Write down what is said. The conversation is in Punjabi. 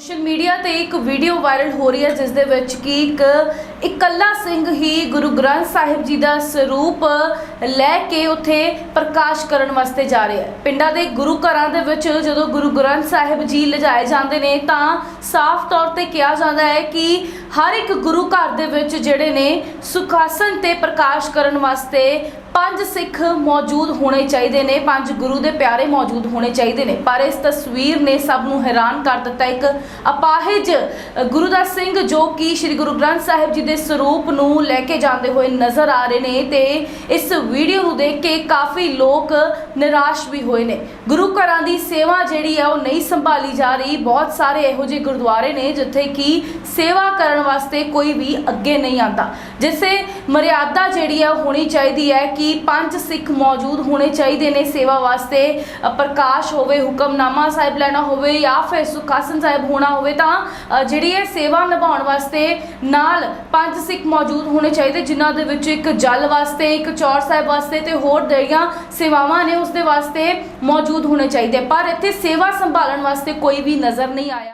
ਸੋਸ਼ਲ ਮੀਡੀਆ ਤੇ ਇੱਕ ਵੀਡੀਓ ਵਾਇਰਲ ਹੋ ਰਹੀ ਹੈ, ਜਿਸ ਦੇ ਵਿੱਚ ਕਿ ਇੱਕ ਇਕੱਲਾ ਸਿੰਘ ਹੀ ਗੁਰੂ ਗ੍ਰੰਥ ਸਾਹਿਬ ਜੀ ਦਾ ਸਰੂਪ ਲੈ ਕੇ ਉੱਥੇ ਪ੍ਰਕਾਸ਼ ਕਰਨ ਵਾਸਤੇ ਜਾ ਰਿਹਾ ਹੈ। ਪਿੰਡਾਂ ਦੇ ਗੁਰੂ ਘਰਾਂ ਦੇ ਵਿੱਚ ਜਦੋਂ ਗੁਰੂ ਗ੍ਰੰਥ ਸਾਹਿਬ ਜੀ ਲਿਜਾਏ ਜਾਂਦੇ ਨੇ, ਤਾਂ ਸਾਫ਼ ਤੌਰ ਤੇ ਕਿਹਾ ਜਾਂਦਾ ਹੈ ਕਿ ਹਰ ਇੱਕ ਗੁਰੂ ਘਰ ਦੇ ਵਿੱਚ ਜਿਹੜੇ ਨੇ ਸੁਖਾਸਨ ਤੇ ਪ੍ਰਕਾਸ਼ ਕਰਨ ਵਾਸਤੇ ਪੰਜ ਸਿੱਖ ਮੌਜੂਦ ਹੋਣੇ ਚਾਹੀਦੇ ਨੇ, ਪੰਜ ਗੁਰੂ ਦੇ ਪਿਆਰੇ ਮੌਜੂਦ ਹੋਣੇ ਚਾਹੀਦੇ ਨੇ। ਪਰ ਇਸ ਤਸਵੀਰ ਨੇ ਸਭ ਨੂੰ ਹੈਰਾਨ ਕਰ ਦਿੱਤਾ ਇੱਕ ਅਪਾਹਿਜ ਅ, ਗੁਰੂ ਦਾ ਸਿੰਘ ਜੋ ਕਿ ਸ੍ਰੀ ਗੁਰੂ ਗ੍ਰੰਥ ਸਾਹਿਬ ਜੀ ਦੇ ਸਰੂਪ ਨੂੰ ਲੈ ਕੇ ਜਾਂਦੇ ਹੋਏ ਨਜ਼ਰ ਆ ਰਹੇ ਨੇ ਤੇ ਇਸ ਵੀਡੀਓ ਨੂੰ ਦੇਖ ਕੇ ਕਾਫੀ ਲੋਕ ਨਿਰਾਸ਼ ਵੀ ਹੋਏ ਨੇ। ਗੁਰੂ ਘਰਾਂ ਦੀ ਸੇਵਾ ਜਿਹੜੀ ਹੈ ਉਹ ਨਹੀਂ ਸੰਭਾਲੀ ਜਾ ਰਹੀ। ਬਹੁਤ ਸਾਰੇ ਇਹੋ ਜਿਹੇ ਗੁਰਦੁਆਰੇ ਨੇ ਜਿੱਥੇ ਕਿ ਸੇਵਾ ਕਰਨ ਵਾਸਤੇ ਕੋਈ ਵੀ ਅੱਗੇ ਨਹੀਂ ਆਂਦਾ ਜਿਸੇ ਮਰਿਆਦਾ ਜਿਹੜੀ ਹੈ ਉਹ ਹੋਣੀ ਚਾਹੀਦੀ ਹੈ ਕਿ ਪੰਜ ਸਿੱਖ ਮੌਜੂਦ ਹੋਣੇ ਚਾਹੀਦੇ ਨੇ ਸੇਵਾ ਵਾਸਤੇ। ਪ੍ਰਕਾਸ਼ ਹੋਵੇ ਹੁਕਮਨਾਮਾ ਸਾਹਿਬ ਲੈਣਾ ਹੋਵੇ ਜਾਂ ਫਿਰ ਸੁਖਾਸਨ ਸਾਹਿਬ ਹੋਣਾ ਹੋਵੇ ਤਾਂ ਅ, ਜਿਹੜੀ ਇਹ ਸੇਵਾ ਨਿਭਾਉਣ ਵਾਸਤੇ ਨਾਲ ਪੰਜ ਸਿੱਖ ਮੌਜੂਦ ਹੋਣੇ ਚਾਹੀਦੇ ਜਿਨ੍ਹਾਂ ਦੇ ਵਿੱਚ ਇੱਕ ਜਲ ਵਾਸਤੇ ਇੱਕ ਚੌਰ ਸਾਹਿਬ ਵਾਸਤੇ ਤੇ ਹੋਰ ਜਿਹੜੀਆਂ ਸੇਵਾਵਾਂ ਨੇ ਉਸ ਦੇ ਵਾਸਤੇ ਮੌਜੂਦ ਹੋਣੇ ਚਾਹੀਦੇ। ਪਰ ਇੱਥੇ ਸੇਵਾ ਸੰਭਾਲਣ ਵਾਸਤੇ ਕੋਈ ਵੀ ਨਜ਼ਰ ਨਹੀਂ ਆਇਆ।